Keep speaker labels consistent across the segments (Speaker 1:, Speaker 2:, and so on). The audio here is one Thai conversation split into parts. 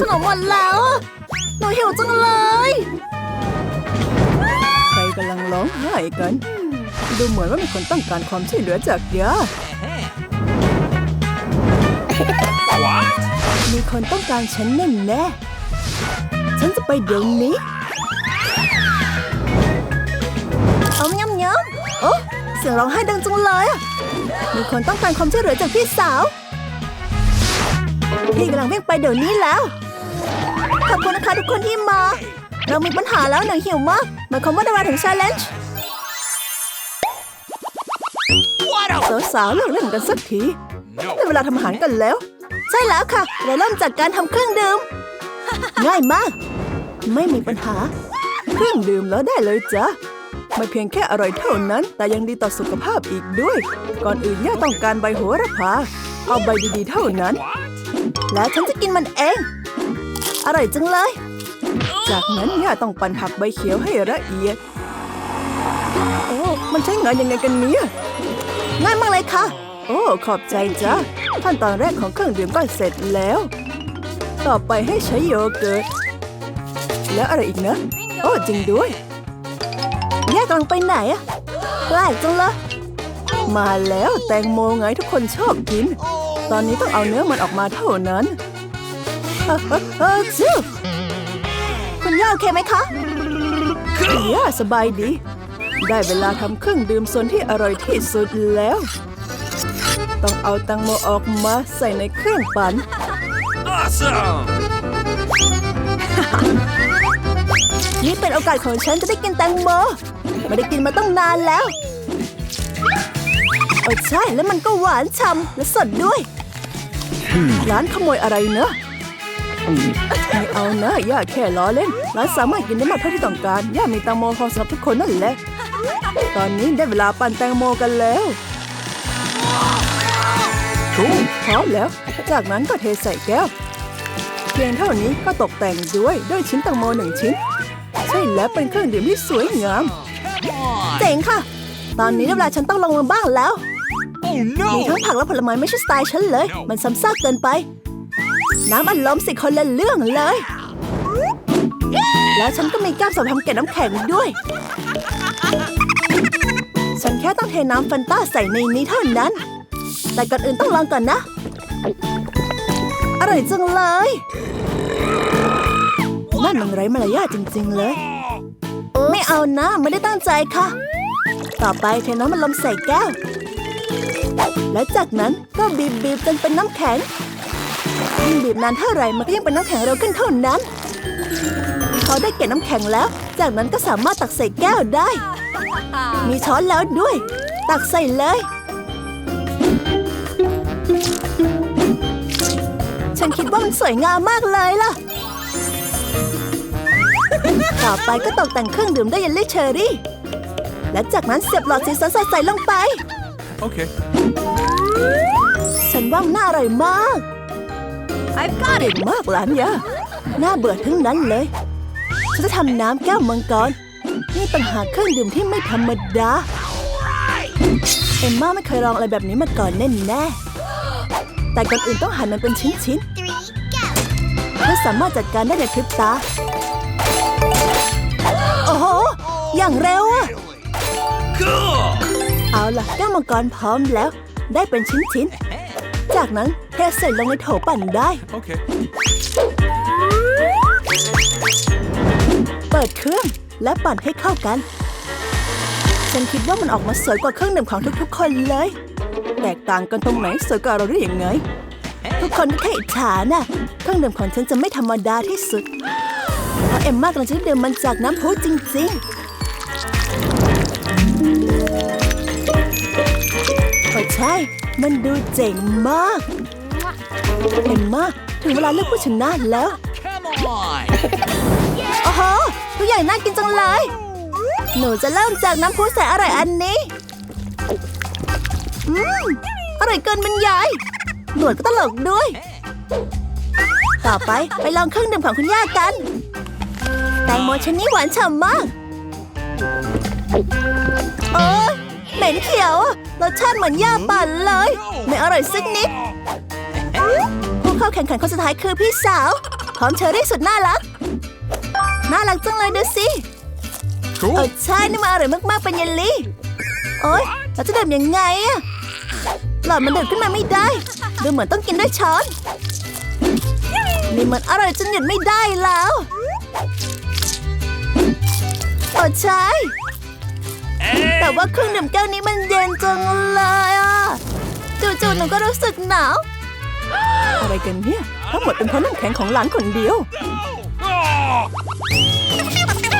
Speaker 1: ขนมหมดแล้วอะหนูหิวจังเลย
Speaker 2: ใครกำลังร้องไห้กัน ดูเหมือนว่ามีคนต้องการความช่วยเหลือจากยามีคนต้องการฉันแน่แน่ๆฉันจะไปเดี๋ยวนี้
Speaker 1: เอายำยำโอ้เสียงร้องไห้ดังจังเลยอะมีคนต้องการความช่วยเหลือจากพี่สาว พี่กำลังวิ่งไปเดี๋ยวนี้แล้ว ขอบคุณนะคะทุกคนที่มา เรามีปัญหาแล้วหนังหิวมากหมายความว่าได้เวลาถึง challenge
Speaker 2: สาวๆเลิกเล่นกันสักทีได้เวลาทำอาหารกันแล้ว
Speaker 1: ใช่แล้วค่ะ เราเริ่มจากการทำเครื่องดื่ม ง่ายมาก ไม่มีปัญหา
Speaker 2: เครื่องดื่มแล้วได้เลยจ้ะไม่เพียงแค่อร่อยเท่านั้น แต่ยังดีต่อสุขภาพอีกด้วย ก่อนอื่นย่าต้องการใบโหระพา เอาใบดีๆเท่านั้น
Speaker 1: แล้วฉันจะกินมันเอง อร่อยจังเลย
Speaker 2: จากนั้นย่าต้องปั่นผักใบเขียวให้ละเอียด โอ้ มันใช้งานยังไงกันเนี่ย
Speaker 1: ง่ายมากเลยค่ะ
Speaker 2: โอ้ ขอบใจจ้ะขั้นตอนแรกของเครื่องดื่มก็เสร็จแล้ว ต่อไปให้ใช้โยเกิร์ต แล้วอะไรอีกนะ โอ้จริงด้วย
Speaker 1: แยกกำลังไปไหนอะแปลกจังเลย
Speaker 2: มาแล้วแตงโมไงทุกคนชอบกิน ตอนนี้ต้องเอาเนื้อมันออกมาเท่านั้น เออเออเออจื้อ
Speaker 1: คุณย่าโอเคไหมคะ
Speaker 2: ย่าสบายดี ได้เวลาทำเครื่องดื่มส่วนที่อร่อยที่สุดแล้ว ต้องเอาแตังโมออกมาใส่ในเครื่องปั่น
Speaker 3: Awesome!
Speaker 1: นี่เป็นโอกาสของฉันจะได้กินแตงโมไม่ได้กินมาต้องนานแล้วโอ้ใช่แล้วมันก็หวานฉ่ำและสดด้วย
Speaker 2: ร้านขโมยอะไรเนอะ ไม่เอานะย่าแค่ล้อเล่นร้านสามารถกินได้มากเท่าที่ต้องการย่ามีแตงโมพอสำหรับทุกคนนั่นแหละ ตอนนี้ได้เวลาปั่นแตงโมกันแล้วถูกพร้อมแล้ว จากนั้นก็เทใส่แก้ว เพียงเท่านี้ก็ตกแต่งด้วยด้วยชิ้นแตงโมหนึ่งชิ้น ใช่แล้วเป็นเครื่องดื่มที่สวยงาม
Speaker 1: เจ๋งค่ะ ตอนนี้ได้เวลาฉันต้องลงมือบ้างแล้ว
Speaker 3: Oh
Speaker 1: มีทั้งผักและผลไม้ไม่ใช่สไตล์ฉันเลย มันซ้ำซากเกินไป น้ำอัดลมสิคนละเรื่องเลย แล้วฉันก็มีแก้วสำหรับทำเกล็ดน้ำแข็งด้วย ฉันแค่ต้องเทน้ำแฟนต้าใส่ในนี้เท่านั้น แต่ก่อนอื่นต้องลองก่อนนะ อร่อยจังเลย
Speaker 2: นั่นมันไร้มารยาทจริง ๆ เลย
Speaker 1: ไม่เอานะ ไม่ได้ตั้งใจค่ะ ต่อไปเทน้ำมันลมใส่แก้ว และจากนั้นก็บีบบีบจนเป็นน้ำแข็ง ยิ่งบีบนานเท่าไหร่มันก็ยิ่งเป็นน้ำแข็งเร็วขึ้นเท่านั้นพอได้เกล็ดน้ำแข็งแล้ว จากนั้นก็สามารถตักใส่แก้วได้ มีช้อนแล้วด้วย ตักใส่เลย ฉันคิดว่ามันสวยงามมากเลยล่ะ ต่อไปก็ตกแต่งเครื่องดื่มด้วยเยลลี่เชอร์รี่ และจากนั้นเสียบหลอดสีสันสดใสลงไป
Speaker 3: Okay.
Speaker 1: ฉันว่ามันน่าอร่อยมาก
Speaker 2: I've got it มากหลานยา
Speaker 1: น่าเบื่อทั้งนั้นเลย ฉันจะทำน้ำแก้วมังกร นี่ต่างหากเครื่องดื่มที่ไม่ธรรมดา เอ็มม่าไม่เคยลองอะไรแบบนี้มาก่อนแน่แน่ๆแต่ก่อนอื่นต้องหั่นมันเป็นชิ้นๆเพื่อสามารถจัดการได้ในพริบตา โอ้โห อย่างเร็วอะ
Speaker 3: Cool!
Speaker 1: เอาล่ะแก้วมังกรพร้อมแล้ว ได้เป็นชิ้นๆ จากนั้น เทใส่ลงในโถปั่นได้
Speaker 3: Okay.
Speaker 1: เปิดเครื่องและปั่นให้เข้ากัน ฉันคิดว่ามันออกมาสวยกว่าเครื่องดื่มของทุกๆ คนเลย
Speaker 2: แตกต่างกันตรงไหนสวยกว่าเราได้ยังไง
Speaker 1: ทุกคนก็แค่อิจฉาน่ะ เครื่องดื่มของฉันจะไม่ธรรมดาที่สุด เพราะเอ็มมากำลังจะดื่มมันจากน้ำพุจริงๆโอ้ใช่ มันดูเจ๋งมาก เอ็มมาถึงเวลาเลือกผู้ชนะแล้ว
Speaker 3: Come on!
Speaker 1: โอ้โหทุกอย่างน่ากินจังเลย หนูจะเริ่มจากน้ำพุใส่อร่อยอันนี้ อืม อร่อยเกินบรรยายหนวดก็ตลกด้วย ต่อไปไปลองเครื่องดื่มของคุณย่ากัน แตงโมชนิดหวานฉ่ำมากเออเหม็นเขียวอะรสชาติเหมือนย่าปั่นเลย ไม่อร่อยสักนิด ผู้เข้าแข่งขันคนสุดท้ายคือพี่สาวหอมเชอรี่สุดน่ารัก น่ารักจังเลยดูสิเอ
Speaker 3: Cool.
Speaker 1: อใช่นี่มันอร่อยมากๆเป็นเยลลี่ โอ๊ยเราจะดื่มยังไงอะหลอดมันดื่มขึ้นมาไม่ได้ ดูเหมือนต้องกินด้วยช้อนนี่มันอร่อยจนหยุดไม่ได้แล้วโอ้ใช่แต่
Speaker 3: Hey.
Speaker 1: ว่าเครื่องดื่มแก้วนี้มันเย็นจังเลยอะจู่ๆหนูก็รู้สึกหนาว
Speaker 2: อะไรกันเนี่ยทั้งหมดเป็นเพราะน้ำแข็งของหลานคนเดียว
Speaker 3: Oh.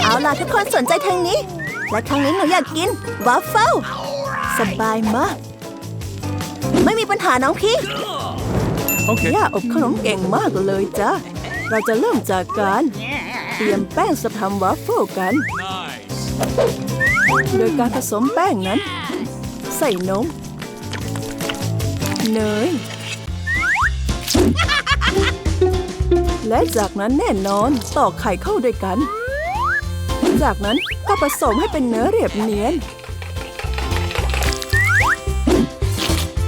Speaker 1: เอาล่ะทุกคนสนใจทางนี้ และครั้งนี้หนูอยากกินวาฟเฟิลสบายมาก ไม่มีปัญหาน้องพี่
Speaker 3: Okay.
Speaker 2: ย่าอบขนมเก่งมากเลยจ้ะ เราจะเริ่มจากการเตรียมแป้งสำหรับทำวาฟเฟิลกัน
Speaker 3: Nice.
Speaker 2: โดยการผสมแป้งนั้น ใส่นมเนย และจากนั้นแน่นอนตอกไข่เข้าด้วยกัน จากนั้นก็ผสมให้เป็นเนื้อเรียบเนียน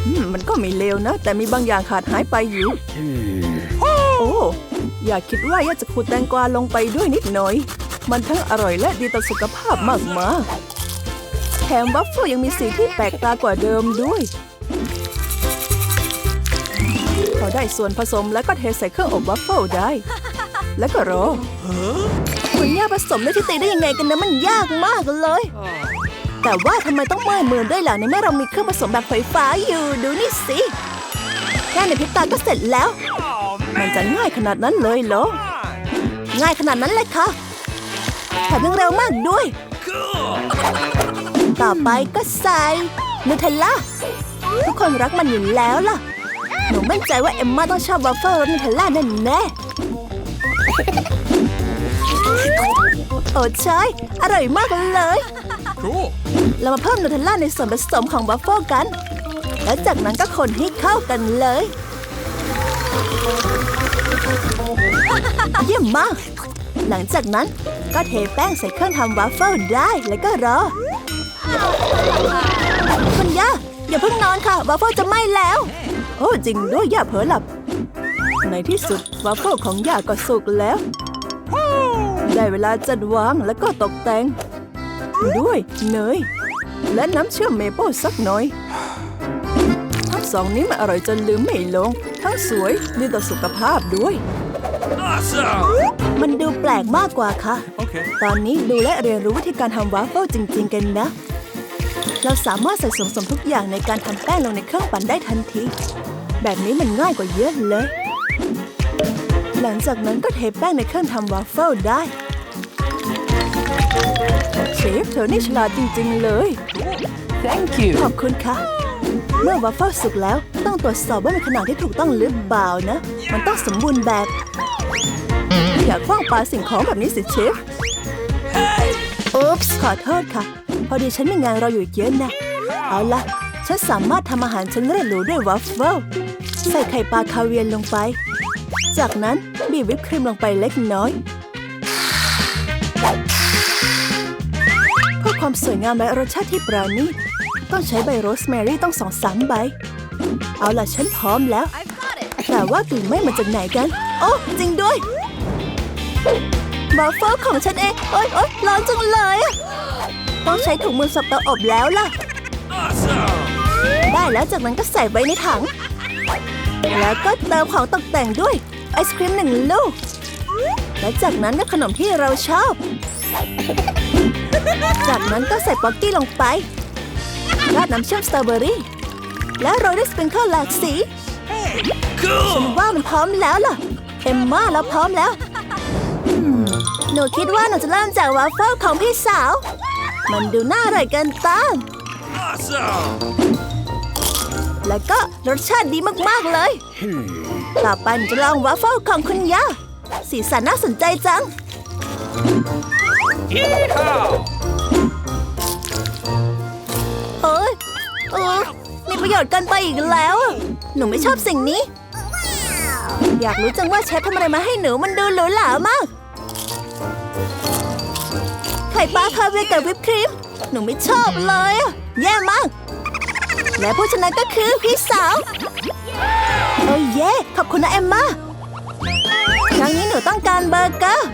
Speaker 2: อืมมันก็ไม่เลวนะ แต่มีบางอย่างขาดหายไปอยู่ โอ้ อย่าคิดว่าย่าจะขูดแตงกวาลงไปด้วยนิดหน่อย มันทั้งอร่อยและดีต่อสุขภาพมากมากๆแถมวัฟเฟิลยังมีสีที่แปลกตากว่าเดิมด้วย ได้ส่วนผสมแล้วก็เทใส่เครื่องอบวัฟเฟิลได้ แล้วก็รอ
Speaker 1: คุณย่าผสมด้วยที่ตีได้ยังไงกันนะมันยากมากเลย แต่ว่าทำไมต้องเมื่อยมือด้วยล่ะในเมื่อเรามีเครื่องผสมแบบไฟฟ้าอยู่ดูนี่สิแค่ในพริบตาก็เสร็จแล้ว
Speaker 3: Oh
Speaker 2: มัน
Speaker 3: man.
Speaker 2: จะง่ายขนาดนั้นเลยเหรอ
Speaker 1: ง่ายขนาดนั้นเลยค่ะแถมยังเร็วมากด้วย
Speaker 3: Cool.
Speaker 1: ต่อไปก็ใส่นูเทลล่าทุกคนรักมันอยู่แล้วล่ะ หนูมั่นใจว่าเอมมาต้องชอบวัฟเฟิลรสนูเทลล่าแน่แน่ๆโอ้ใช่อร่อยมากเลย
Speaker 3: Cool.
Speaker 1: เรามาเพิ่มนูเทลล่าในส่วนผสมของวัฟเฟิลกัน แล้วจากนั้นก็คนให้เข้ากันเลย เยี่ยมมาก หลังจากนั้นก็เทแป้งใส่เครื่องทำวัฟเฟิลได้แล้วก็รอคุณย่าอย่าเพิ่งนอนค่ะวัฟเฟิลจะไหม้แล้ว
Speaker 2: โอ้จริงด้วยย่าเผลอหลับ ในที่สุดวัฟเฟิลของย่าก็สุกแล้ว ได้เวลาจัดวางแล้วก็ตกแต่ง ด้วยเนย และน้ำเชื่อมเมเปิลสักหน่อย ทั้งสองนี้มันอร่อยจนลืมไม่ลง ทั้งสวยดีต่อสุขภาพด้วย
Speaker 3: Awesome.
Speaker 1: มันดูแปลกมากกว่าค่ะ
Speaker 3: Okay.
Speaker 1: ตอนนี้ดูและเรียนรู้วิธีการทำวาฟเฟิลจริง ๆ กันนะ เราสามารถใส่ส่วนผสมทุกอย่างในการทำแป้งลงในเครื่องปั่นได้ทันที แบบนี้มันง่ายกว่าเยอะเลย หลังจากนั้นก็เทแป้งในเครื่องทำวาฟเฟิลได้
Speaker 2: เชฟเธอนี่ฉลาดจริง ๆ เลย
Speaker 4: Thank you.
Speaker 1: ขอบคุณค่ะ เมื่อวาฟเฟิลสุกแล้ว ต้องตรวจสอบว่ามีขนาดที่ถูกต้องหรือเปล่านะ มันต้องสมบูรณ์แบบ
Speaker 2: อย่าคว้างปาสิ่งของแบบนี้สิเชฟ
Speaker 1: อุ๊ปส์ขอโทษค่ะ พอดีฉันมีงานรออยู่อีกเยอะนะ เอาละฉันสามารถทำอาหารชั้นเลิศหรูด้วยวัฟเฟิลใส่ไข่ปลาคาเวียร์ลงไป จากนั้นบีบวิปครีมลงไปเล็กน้อยเพื่อความสวยงามและรสชาติที่ปราณีตต้องใช้ใบโรสแมรี่ต้องสองสามใบ เอาล่ะฉันพร้อมแล้ว แต่ว่ากลิ่นไม้มาจากไหนกัน โอ้จริงด้วยบัฟเฟิลของฉันเอง โอ๊ยโอ๊ยร้อนจังเลยอะ ต้องใช้ถุงมือสับเตาอบแล้วล่ะ
Speaker 3: Awesome.
Speaker 1: ได้แล้วจากนั้นก็ใส่ไว้ในถัง แล้วก็เติมของตกแต่งด้วยไอศครีมหนึ่งลูก และจากนั้นก็ขนมที่เราชอบ จากนั้นก็ใส่ป๊อกกี้ลงไป ราดน้ำเชื่อมสตรอเบอรี่ และโรยด้วยสปริงเกิลหลากสี
Speaker 3: Cool.
Speaker 1: ว่ามันพร้อมแล้วล่ะ เอมมาเราพร้อมแล้วอืมหนูคิดว่าหนูจะเริ่มจากวาฟเฟิลของพี่สาว มันดูน่าอร่อยเกินต้าน
Speaker 3: Awesome.
Speaker 1: แล้วก็รสชาติดีมากๆเลย ต่อไปหนูจะลองวาฟเฟิลของคุณย่า สีสันน่าสนใจจัง
Speaker 3: Yeehaw.
Speaker 1: เอ้ยเออมีประโยชน์เกันไปอีกแล้วอะหนูไม่ชอบสิ่งนี้ อยากรู้จังว่าเชฟทำอะไรมาให้หนูมันดูหรูหรามากไข่ปลาคาเวียร์กับวิปครีม หนูไม่ชอบเลย แย่มาก และผู้ชนะก็คือพี่สาว โอ้ยเย่ขอบคุณนะเอมมาครั้งนี้หนูต้องการเบอร์เกอร์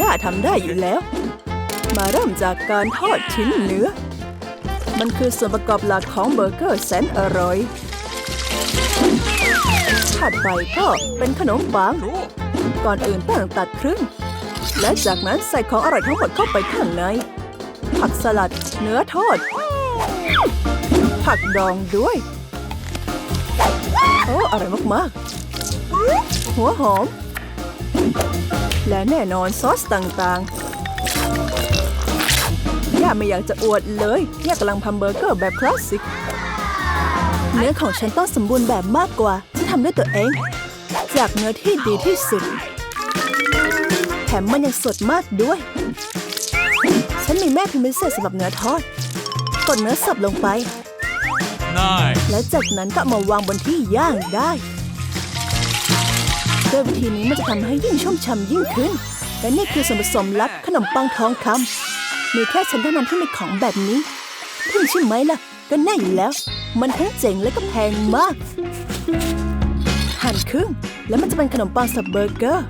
Speaker 2: ย่าทำได้อยู่แล้ว มาเริ่มจากการทอดชิ้นเนื้อ มันคือส่วนประกอบหลักของเบอร์เกอร์แสนอร่อยถัดไปก็เป็นขนมปัง ก่อนอื่นต้องตัดครึ่ง และจากนั้นใส่ของอร่อยทั้งหมดเข้าไปข้างใน ผักสลัด เนื้อทอด ผักดองด้วย โอ้อร่อยมากๆ หัวหอม และแน่นอนซอสต่างๆ ย่าไม่อยากจะอวดเลย ย่ากำลังทำเบอร์เกอร์แบบคลาสสิก
Speaker 1: เนื้อของฉันต้องสมบูรณ์แบบมากกว่าฉันทำด้วยตัวเอง
Speaker 2: จากเนื้อที่ดีที่สุด
Speaker 1: ถมมันยังสดมากด้วย ฉันมีแม่พิมพ์พิเศษสำหรับเนื้อทอด กดเนื้อสับลงไป
Speaker 3: Nice.
Speaker 1: และจากนั้นก็เอามาวางบนที่ย่างได้ด้วยวิธีนี้มันจะทำให้ยิ่งชุ่มฉ่ำยิ่งขึ้น และนี่คือส่วนผสมลับขนมปังทองคำมีแค่ฉันเท่านั้นที่มีของแบบนี้เพิ่งใช่ไหมล่ะ ก็แน่อยู่แล้ว มันทั้งเจ๋งและก็แพงมาก หั่นครึ่ง แล้วมันจะเป็นขนมปังสับเบอร์เกอร์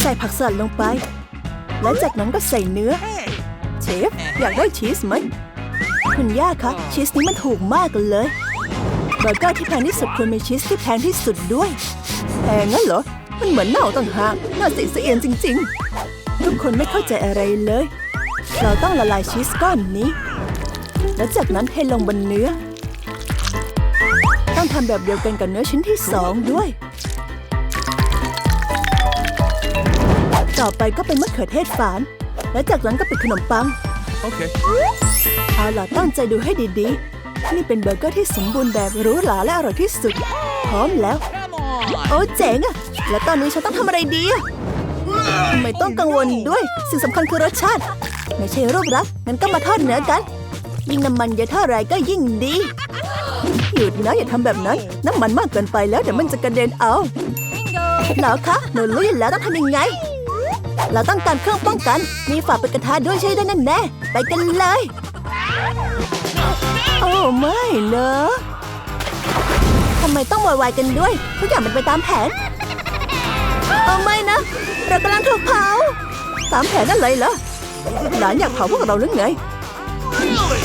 Speaker 1: ใส่ผักสลัดลงไป และจากนั้นก็ใส่เนื้อ
Speaker 2: เชฟ อยากได้ชีสไหม
Speaker 1: คุณย่าคะชีสนี้มันถูกมากเลยเบอร์เกอร์ที่แพงที่สุดควรมีชีสที่แพงที่สุดด้วย
Speaker 2: แพงงั้นเหรอ มันเหมือนเน่าต่างหากน่าเสียเสียนจริง
Speaker 1: ทุกคนไม่เข้าใจอะไรเลย เราต้องละลายชีสก้อนนี้ แล้วจากนั้นเทลงบนเนื้อ ต้องทำแบบเดียวกันกับเนื้อชิ้นที่สองด้วย ต่อไปก็เป็นมะเขือเทศฝาน และจากนั้นก็เป็นขนมปัง
Speaker 3: Okay.
Speaker 1: เอาล่ะตั้งใจดูให้ดีๆ นี่เป็นเบอร์เกอร์ที่สมบูรณ์แบบหรูหราและอร่อยที่สุด พร้อมแล้ว โอ้เจ๋งอะแล้วตอนนี้ฉันต้องทำอะไรดีอะไม่ต้องกังวลด้วย สิ่งสำคัญคือรสชาติ ไม่ใช่รูปลักษณ์งั้นก็มาทอดเนื้อกัน ยิ่งน้ำมันเยอะเท่าไรก็ยิ่งดี
Speaker 2: ๆหยุดนะอย่าทำแบบนั้น น้ำมันมากเกินไปแล้วเดี๋ยวมันจะกระเด็นเอา
Speaker 1: เหรอคะหนูรู้อยู่แล้วต้องทำยังไง เราต้องการเครื่องป้องกัน มีฝาปิดกระทะด้วยใช่ได้แน่ไปกันเลย
Speaker 2: โอ้ไม่นะ
Speaker 1: ทำไมต้องโวยวายกันด้วย ทุกอย่างเป็นไปตามแผนเอาไม่นะ เรากำลังถูกเผา
Speaker 2: ตามแผนอะไรเลยเหรอหลานอยากเผาพวกเราหรือไง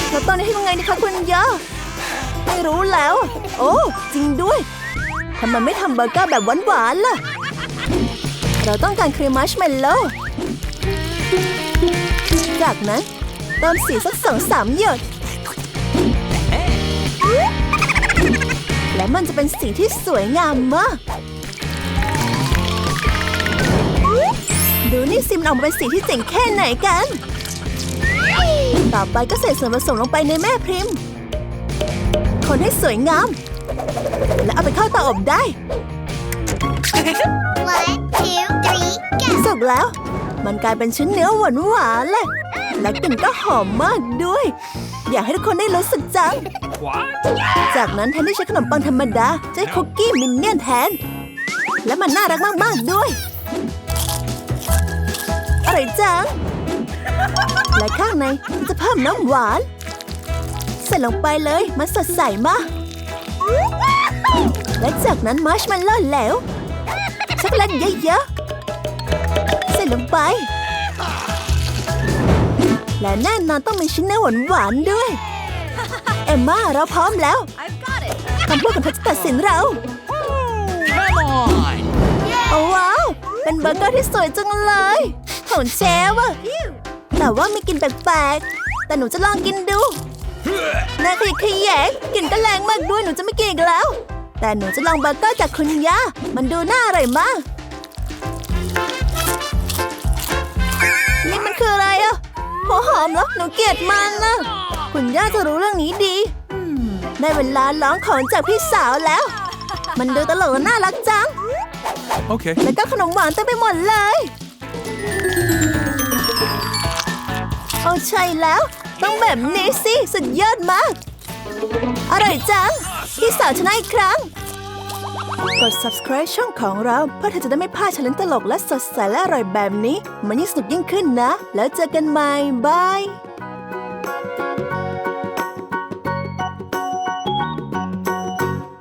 Speaker 1: เราตอนนี้ให้ยังไงดีคะคุณย่าไม่รู้แล้ว โอ้ จริงด้วยทำไมไม่ทำเบอร์เกอร์แบบหวานๆล่ะ เราต้องการครีมมัชเมลโล่จากนั้นเติมสีสักสองสามหยด และมันจะเป็นสีที่สวยงามมาก ดูนี่ซิมออกมาเป็นสีที่เจ๋งแค่ไหนกัน ต่อไปก็ใส่ส่วนผสมลงไปในแม่พริมคนให้สวยงาม และเอาไปเข้าเตาอบได้
Speaker 4: One, two, three, go!
Speaker 1: สุกแล้ว มันกลายเป็นชิ้นเนื้อหวานหวานๆเลย และกลิ่นก็หอมมากด้วย อยากให้ทุกคนได้รู้สึกจัง
Speaker 3: What?
Speaker 1: จากนั้นแทนที่ใช้ขนมปังธรรมดาจะใช้คุกกี้มินเนี่ยนแทน และมันน่ารักมากๆด้วย อร่อยจัง และข้างในจะเพิ่มน้ำหวาน ใส่ลงไปเลยมันสดใสมากและจากนั้นมาร์ชเมลโล่แล้ว ช็อกโกแลตเยอะๆใส่ลงไป และแน่นอนต้องมีชิ้นเนื้อหวานๆด้วย เอมมาเราพร้อมแล้วคำพูดของเธอจะตัดสินเรา
Speaker 3: Come on.
Speaker 1: โอ้ว้าว เป็นเบอร์เกอร์ที่สวยจังเลยของเชฟอะแต่ว่ามีกลิ่นแปลกๆ แต่หนูจะลองกินดูน่าขยะแขยงกลิ่นก็แรงมากด้วยหนูจะไม่กินอีกแล้ว แต่หนูจะลองเบอร์เกอร์จากคุณย่ามันดูน่าอร่อยมาก นี่มันคืออะไรอะหัวหอมเหรอหนูเกลียดมันนะคุณย่าจะรู้เรื่องนี้ดี ได้เวลาร้องของจากพี่สาวแล้ว มันดูตลกและน่ารักจัง
Speaker 3: Okay.
Speaker 1: แล้วก็ขนมหวานเต็มไปหมดเลยเอาใช่แล้ว ต้องแบบนี้สิ สุดยอดมาก อร่อยจัง พี่สาวชนะอีกครั้ง กด subscribe ช่องของเรา เพื่อเธอจะได้ไม่พลาดช l เลนตลกและสดใสและอร่อยแบบนี้ มันยิ่งสนุกยิ่งขึ้นนะ แล้วเจอกันใหม่บาย